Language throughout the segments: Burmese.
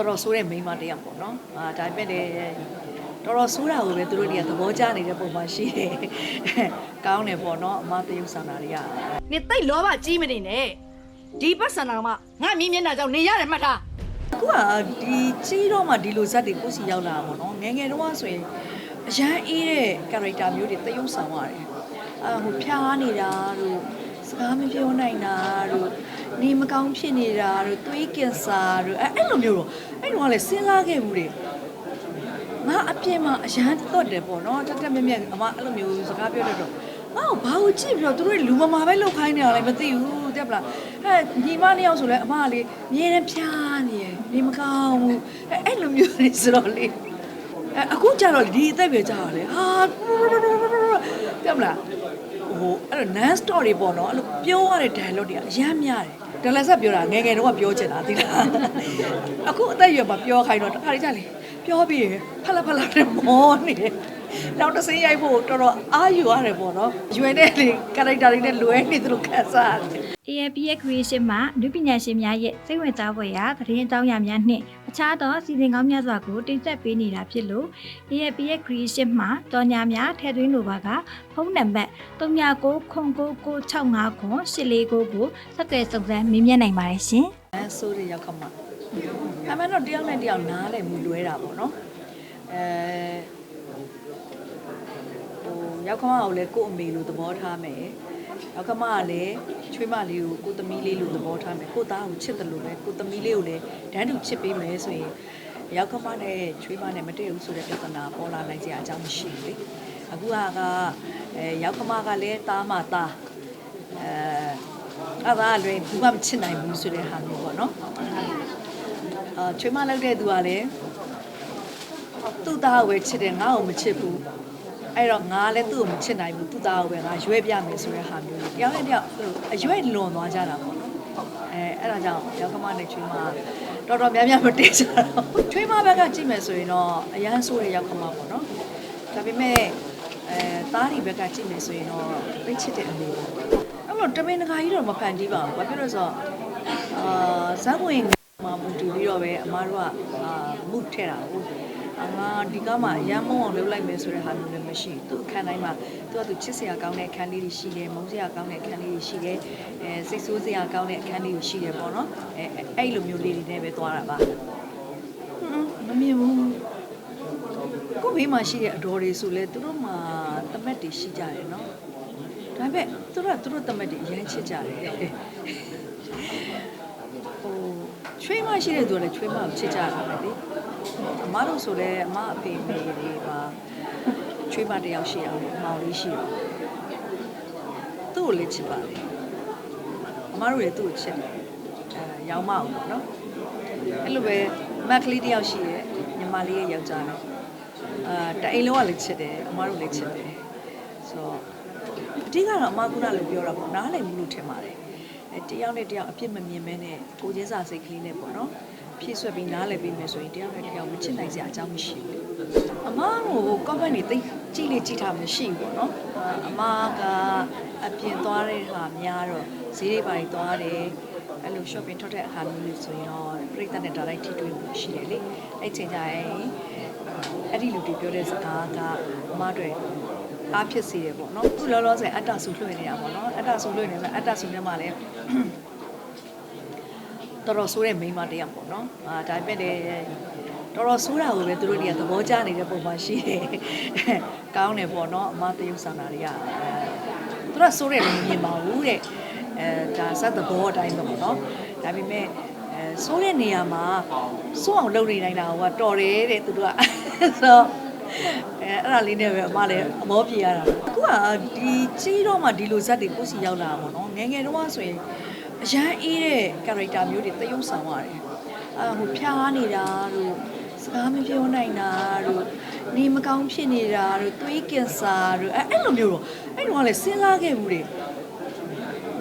တော်တော်ဆိုးတဲ့မိန်းမတစ်ယောက်ပေါ့နော်အာဒါပေမဲ့လည်းတော်တော်ဆိုးတာကိုပဲသူတို့တွေကသဘောကျနေတဲ့ပုံမှန်ရှိတယ်ကောင်းတယ်ပေါ့နော်အမတရုပ်ဆောင်တာတွေကနေတိတ်လောဘကြီးမနေနဲ့ဒီပတ်စံတော်မှာငါမြင်မျက်နှာကြောင့်နေရတယ်မှတ်ထားအခုကဒီကြီးတော့မှဒီလိုဇက်တွေကိုစီရောက်လာတာပေါ့နော်ငယ်ငယ်တော့ဆိုရင်အရန်အေးတဲ့ character မျိုးတွေတရုပ်ဆောင်ရတယ်အာဟိုဖျားနေတာတို့စကားမပြောနိုင်တာတို့ နေမကောင်းဖြစ်နေတာတို့သွေးကင်ဆာတို့အဲအဲ့လိုမျိုးတော့အဲ့တော့ကလည်းစဉ်းစားခဲ့မှုတွေငါအပြင်းမှာအရန်တော့တယ်ပေါ့နော်တက်တက်မြက်မြက်အမအဲ့လိုမျိုးစကားပြောတတ်တော့ငါ့ကိုဘာကိုကြည့်ပြီးတော့သူတို့တွေလူမမာပဲလောက်ခိုင်းနေရလဲမသိဘူးတက်ပလားအဲညီမနှစ်ယောက်ဆိုလဲအမကလေမြဲတမ်းဖျားနေရနေမကောင်းဘူးအဲအဲ့လိုမျိုးနေဆိုတော့လေအဲအခုကျတော့ဒီအသက်ပဲကြာတယ်ဟာတက်ပလား ဟိုအဲ့လို non story ပေါ့နော်အဲ့လိုပြောရတဲ့ dialogue တွေကအရန်များတယ်ဒလဆက်ပြောတာငယ်ငယ်တော့ပြောချင်တာသိလားအခုအသက်အရွယ်မှာပြောခိုင်းတော့တခါတည်းကြာလေပြောပြီးရင်ဖက်လက်ဖက်လက်နဲ့မောနေတယ်နောက်တစ်စင်းရိုက်ဖို့တော်တော်အားယူရတယ်ပေါ့နော်ရွယ်တဲ့လေကာရိုက်တာတွေနဲ့လွဲနေသလိုခံစားရတယ် AAP ရဲ့ creation မှာလူပညာရှင်များရဲ့စိတ်ဝင်စားဖွယ်ရာသတင်းအကြောင်းအရာများနှင့်အခြားသောစီစဉ်ကောင်းများစွာကိုတင်ဆက်ပေးနေတာဖြစ်လို့ AAP ရဲ့ creation မှာတော်ညာများထည့်သွင်းလိုပါကဖုန်းနံပါတ်399965ခွန်849ကိုဆက်သွယ်စုံစမ်းမေးမြန်းနိုင်ပါတယ်ရှင်။အဲဆိုးတွေရောက်ခမအမှန်တော့တယောက်နဲ့တယောက်နားလည်မှုလွဲတာပေါ့နော်အဲဟိုရောက်ခမကိုလည်းကို့အမေလိုသဘောထားမယ်ရောက်ခမကလည်း ချွေးမလေးကိုကိုသမီးလေးလိုသဘောထားမယ်ကိုသားကိုချစ်တယ်လို့လည်းကိုသမီးလေးကိုလည်းဒန်းတူချစ်ပေးမယ်ဆိုရင်ရောက်ခမနဲ့ချွေးမနဲ့မတည့်ဘူးဆိုတဲ့ပြဿနာပေါ်လာနိုင်စရာအကြောင်းမရှိဘူးလေအခုဟာကအဲရောက်ခမကလည်းသားမသားအဲအဲ့ဒါလွယ်ဘူးမှမချစ်နိုင်ဘူးဆိုတဲ့ဟာမျိုးပေါ့နော်အာချွေးမလောက်တဲ့သူကလည်းသူ့သားကိုပဲချစ်တယ်ငါ့ကိုမချစ်ဘူး အဲ့တော့ငါလည်းသူ့ကိုမချစ်နိုင်ဘူးသူ့သားကိုပဲငါရွေးပြမယ်ဆိုတဲ့ဟာမျိုးတယောက်နဲ့တယောက်ဟိုအရွယ်လွန်သွားကြတာပေါ့နော်အဲအဲ့ဒါကြောင့်ရောက်ကမနဲ့ချွေးမတော်တော်များများမတည်ကြတော့ချွေးမဘက်ကကြည့်မယ်ဆိုရင်တော့အရန်ဆိုးတဲ့ရောက်ကမပေါ့နော်ဒါပေမဲ့အဲသားဒီဘက်ကကြည့်မယ်ဆိုရင်တော့သိချစ်တဲ့အမေပေါ့အဲ့လိုတမင်တကာကြီးတော့မဖန်တီးပါဘူးဘာဖြစ်လို့လဲဆိုတော့အာဇက်ဝင်မှာမူတူပြီးတော့ပဲအမားတို့ကအာမုတ်ထဲတာဟုတ်အ ငါဒီကမှရမ်းမုံအောင်လုပ်လိုက်မယ်ဆိုတဲ့ဟာမျိုးလည်းမရှိဘူးသူအခန်းတိုင်းမှာသူကသူချစ်စရာကောင်းတဲ့အခန်းလေးတွေရှိတယ်မုန်းစရာကောင်းတဲ့အခန်းလေးတွေရှိတယ်အဲစိတ်ဆိုးစရာကောင်းတဲ့အခန်းလေးတွေရှိတယ်ပေါ့နော်အဲအဲ့လိုမျိုးလေးတွေနဲ့ပဲသွားတာပါဟွန်းမမြင်ဘူးကိုဘေးမှာရှိတဲ့အတော်တွေဆိုလဲသူတို့မှာတမက်တွေရှိကြတယ်နော်ဒါပေမဲ့သူတို့ကသူတို့တမက်တွေအရင်ချစ်ကြတယ်ဟိုချွေးမရှိတဲ့သူကလည်းချွေးမကိုချစ်ကြတာပဲလေ အမတို့ဆိုလဲအမအဖေမေတွေပါချွေးမတစ်ယောက်ရှိအောင်အမောင်လေးရှိတယ်သူ့ကိုလည်းချစ်ပါလေအမတို့လည်းသူ့ကိုချစ်တယ်အဲရောင်းမအောင်ပေါ့နော်အဲ့လိုပဲမက်ကလေးတစ်ယောက်ရှိရဲ့ညီမလေးရဲ့ယောက်ျားလေးအာတအိမ်လုံးကလည်းချစ်တယ်အမတို့လည်းချစ်တယ်ဆိုတော့အဓိကတော့အမကလည်းပြောတာပေါ့နားလည်မှုလို့ထင်ပါတယ်အဲတယောက်နဲ့တယောက်အပြစ်မမြင်မဲနဲ့ကိုချင်းစာစိတ်ကလေးနဲ့ပေါ့နော် ဖြည့်ဆွက်ပြီးနားလည်ပြီးမယ်ဆိုရင်တယောက်နဲ့တယောက်မချစ်နိုင်စရာအကြောင်းမရှိဘူးအမကို comment တွေတိတ်ကြည့်လေကြည့်တာမရှိဘူးပေါ့နော်အာအမကအပြင်သွားတဲ့ဟာများတော့ဈေးတွေပါတွေသွားတယ်အဲ့လို shopping ထွက်တဲ့အခါမျိုးလို့ဆိုရင်တော့ပြိတ္တနဲ့ direct ထိတွေ့မှုရှိတယ်လေအဲ့ချိန်ကျရင်အဲ့ဒီလူတွေပြောတဲ့စကားကအမတွေအားဖြစ်စေတယ်ပေါ့နော်ခုလောလောဆယ်အတ္တဆူလွှင့်နေတာပေါ့နော်အတ္တဆူလွှင့်နေဆိုအတ္တဆူထဲမှာလည်း တော်တော်ဆိုးတဲ့မိန်းမတစ်ယောက်ပေါ့နော်အာဒါပေမဲ့လည်းတော်တော်ဆိုးတာကိုပဲသူတို့တွေကသဘောကျနေတဲ့ပုံမှန်ရှိတယ်ကောင်းတယ်ပေါ့နော်အမတရုပ်ဆောင်တာတွေကအဲသူတို့ကဆိုးတယ်လို့မြင်ပါဘူးတဲ့အဲဒါစက်သဘောအတိုင်းပဲပေါ့နော်ဒါပေမဲ့အဲဆိုးတဲ့နေရာမှာစိုးအောင်လုပ်နေနိုင်တာကတော်တယ်တဲ့သူတို့ကဆိုတော့အဲအဲ့ဒါလေးနဲ့ပဲအမလည်းအမောပြေရတာအခုကဒီကြီးတော့မှဒီလိုဇက်တွေကိုစီရောက်လာတာပေါ့နော်ငယ်ငယ်တော့ဆိုရင် အရန်အေးတဲ့ character မျိုးတွေတရုပ်ဆောင်ရတယ်အာဟိုဖျားနေတာတို့စကားမပြောနိုင်တာတို့နေမကောင်းဖြစ်နေတာတို့သွေးကင်ဆာတို့အဲအဲ့လိုမျိုးတော့အဲ့တော့ကလည်းစဉ်းစားခဲ့ဘူးတွေ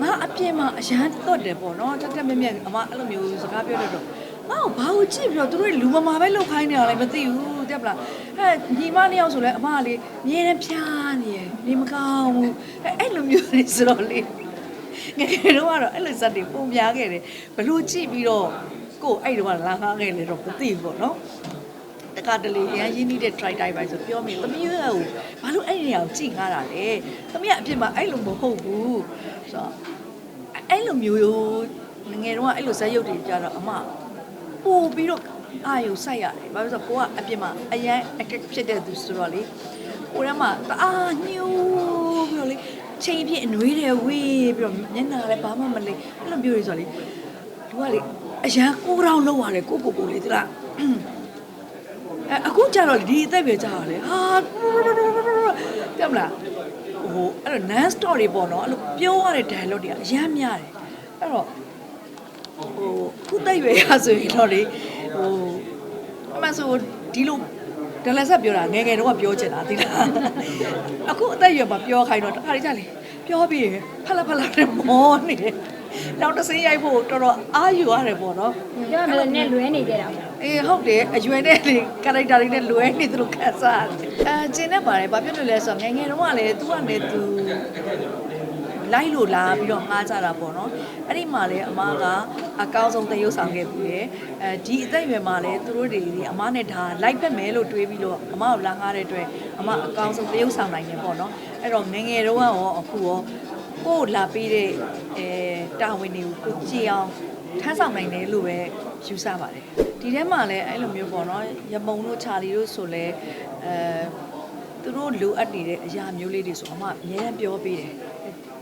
ငါအပြင်းမှာအရန်တော့တယ်ပေါ့နော်တက်တက်မြက်မြက်အမအဲ့လိုမျိုးစကားပြောတတ်တော့ငါ့ကိုဘာကိုကြည့်ပြီးတော့သူတို့လူမမာပဲလောက်ခိုင်းနေရလဲမသိဘူးတက်ပလားအဲညီမနှစ်ယောက်ဆိုလဲအမကလေမြဲတမ်းဖျားနေရနေမကောင်းဘူးအဲအဲ့လိုမျိုးနေဆိုတော့လေ ငယ်ငယ်တော့ကတော့အဲ့လိုဇက်တွေပုံများခဲ့တယ်ဘလို့ကြည့်ပြီးတော့ကိုအဲ့တော့လာငားခဲ့လေတော့မသိဘူးပေါ့နော်တခါတလေရန်ရင်းနှီးတဲ့ try တိုင်းပဲဆိုပြောမိသမီးရဲ့ကိုဘာလို့အဲ့ဒီနေရာကိုကြည့်ငားတာလဲသမီးကအဖြစ်မှာအဲ့လိုမဟုတ်ဘူးဆိုတော့အဲ့လိုမျိုးငယ်တော့အဲ့လိုဇက်ရုပ်တွေကြတော့အမပို့ပြီးတော့အာယုစိုက်ရတယ်ဘာလို့လဲဆိုတော့ကိုကအပြင်မှာအရန်အကက်ဖြစ်တဲ့သူဆိုတော့လေကိုရမှာတအားညှိုးပြီးတော့လေ ချိန်ပြည့်အနှွေးတယ်ဝေးပြီးတော့မျက်နှာလည်းဘာမှမလေးအဲ့လိုမျိုးတွေဆိုတော့လေလူကလေအရန်ကိုတောင်လောက်ရတယ်ကိုကိုကိုလေးသလားအဲအခုကျတော့ဒီအသက်ပဲကြာတယ်ဟာပြမလားဟိုအဲ့တော့ non story ပေါ့နော်အဲ့လိုပြောရတဲ့ dialogue တွေကအများများတယ်အဲ့တော့ဟိုခုတိတ်ပဲရဆိုရင်တော့လေဟိုအမှန်ဆိုဒီလို ဒလဆက်ပြောတာငယ်ငယ်တော့ပြောချင်တာဒီလားအခုအသက်အရွယ်မှာပြောခိုင်းတော့တခါတည်းကြာလေပြောပြီးရင်ဖက်လက်ဖက်လက်နဲ့မောနေတယ်နောက်တစ်စင်းရိုက်ဖို့တော်တော်အားယူရတယ်ပေါ့နော်ပြောရမယ်နဲ့လွဲနေကြတာပေါ့အေးဟုတ်တယ်အရွယ်နဲ့လေကာရိုက်တာတွေနဲ့လွဲနေသလိုခံစားရတယ်အဲကျင်းနေပါတယ်ဘာဖြစ်လို့လဲဆိုတော့ငယ်ငယ်တုန်းကလည်းသူကလည်းသူ လိုက်လို့လာပြီးတော့ငားကြတာပေါ့နော်အဲ့ဒီမှာလည်းအမကအကောင်းဆုံးသရုပ်ဆောင်ခဲ့ပြီးတယ်အဲဒီအသက်အရွယ်မှာလည်းသူတို့တွေဒီအမနဲ့ဒါလိုက်ဖက်မယ်လို့တွေးပြီးတော့အမကိုလာငားတဲ့အတွက်အမအကောင်းဆုံးသရုပ်ဆောင်နိုင်တယ်ပေါ့နော်အဲ့တော့ငယ်ငယ်တုန်းကရောအခုရောကိုယ်လာပြီးတဲ့အဲတာဝန်တွေကိုကိုကြည့်အောင်ထမ်းဆောင်နိုင်တယ်လို့ပဲယူဆပါတယ်ဒီထဲမှာလည်းအဲ့လိုမျိုးပေါ့နော်ရမုံတို့ချာလီတို့ဆိုလဲအဲသူတို့လိုအပ်နေတဲ့အရာမျိုးလေးတွေဆိုအမအများကြီးပြောပေးတယ်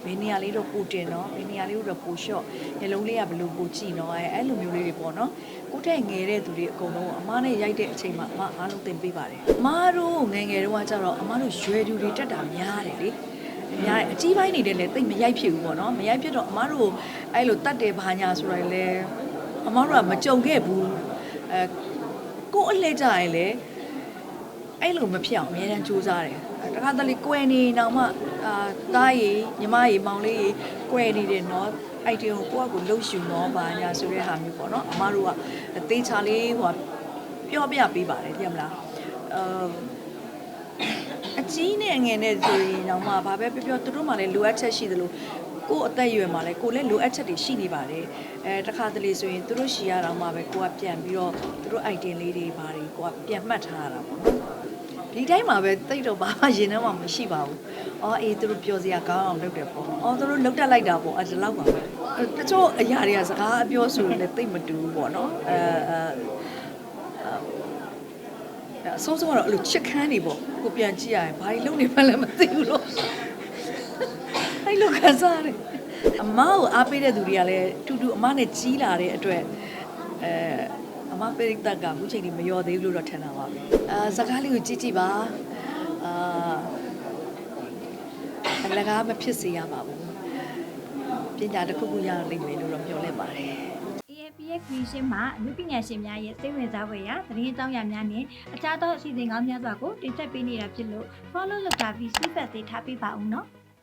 ဘယ်နေရာလေးတော့ပူတင်နော်ဘယ်နေရာလေးတော့ပူလျှော့ညလုံးလေးကဘယ်လိုပူကြည့်နော်အဲအဲ့လိုမျိုးလေးတွေပေါ့နော်ကိုတဲ့ငယ်တဲ့သူတွေအကုန်လုံးအမနဲ့ရိုက်တဲ့အချိန်မှာအမအားလုံးသင်ပေးပါတယ်အမတို့ငယ်ငယ်တုန်းကကျတော့အမတို့ရွယ်သူတွေတက်တာများတယ်လေအများအကြီးပိုင်းနေတယ်လေတိတ်မရိုက်ဖြစ်ဘူးပေါ့နော်မရိုက်ဖြစ်တော့အမတို့အဲ့လိုတတ်တယ်ဘာညာဆိုတော့လေအမတို့ကမကြုံခဲ့ဘူးအဲကိုယ်အလှည့်ကြရင်လေ အဲ့လိုမဖြစ်အောင်အများတန်းစူးစမ်းတယ်အဲတခါတလေကွယ်နေတော့မှအာသားရီညီမရီမောင်လေးရီကွယ်နေတယ်နော်အိုက်တင်ကိုကိုယ့်အကူလှုပ်ရှင်တော့ဘာညာဆိုတဲ့ဟာမျိုးပေါ့နော်အမတို့ကအသေးချာလေးဟိုပြောပြပေးပါတယ်သိရမလားအမ်အကြီးနဲ့အငယ်နဲ့ဆိုရင်တော့မှဘာပဲပြောပြောသူတို့မှလည်းလိုအပ်ချက်ရှိသလိုကိုယ့်အသက်အရွယ်မှာလည်းကိုယ်လည်းလိုအပ်ချက်တွေရှိနေပါတယ်အဲတခါတလေဆိုရင်သူတို့ရှီရတော့မှပဲကိုကပြန်ပြီးတော့သူတို့ item လေးတွေဘာတွေကိုကပြန်မှတ်ထားရတာပေါ့နော် ဒီတိုင်းမှာပဲတိတ်တော့ဘာမှရင်ထဲမှာမရှိပါဘူး။အော်အေးသူတို့ပြောစရာကောင်းအောင်လုပ်တယ်ပေါ့။အော်သူတို့လုပ်တတ်လိုက်တာပေါ့အဲ့ဒါလောက်ပါပဲ။အဲတချို့အရာတွေကစကားအပြောဆိုရင်လည်းတိတ်မတူဘူးပေါ့နော်။အဲအဲအစိုးဆုံးကတော့အဲ့လိုချစ်ခမ်းနေပေါ့ကိုပြန်ကြည့်ရရင်ဘာတွေလုပ်နေမှလည်းမသိဘူးလို့အဲ့လိုခံစားရတယ်အမကိုအားပေးတဲ့သူတွေကလည်းတူတူအမနဲ့ကြီးလာတဲ့အတွက်အဲအ မပိရိသတ်ကအခုချိန်ထိမလျော်သေးဘူးလို့တော့ထင်တာပါပဲအာစကားလေးကိုကြည့်ကြည့်ပါအာအလကားမဖြစ်စေရပါဘူးပညာတစ်ခုခုရလိမ့်မယ်လို့တော့မျှော်လင့်ပါတယ် AFPX Creation မှာအမှုပညာရှင်များရဲ့စိတ်ဝင်စားဖွယ်ရာသတင်းအကြောင်းအရာများနဲ့အခြားသောအစီအစဉ်ကောင်းများစွာကိုတင်ဆက်ပေးနေတာဖြစ်လို့ follow လုပ်တာပြီး feedback တွေထားပေးပါဦးနော်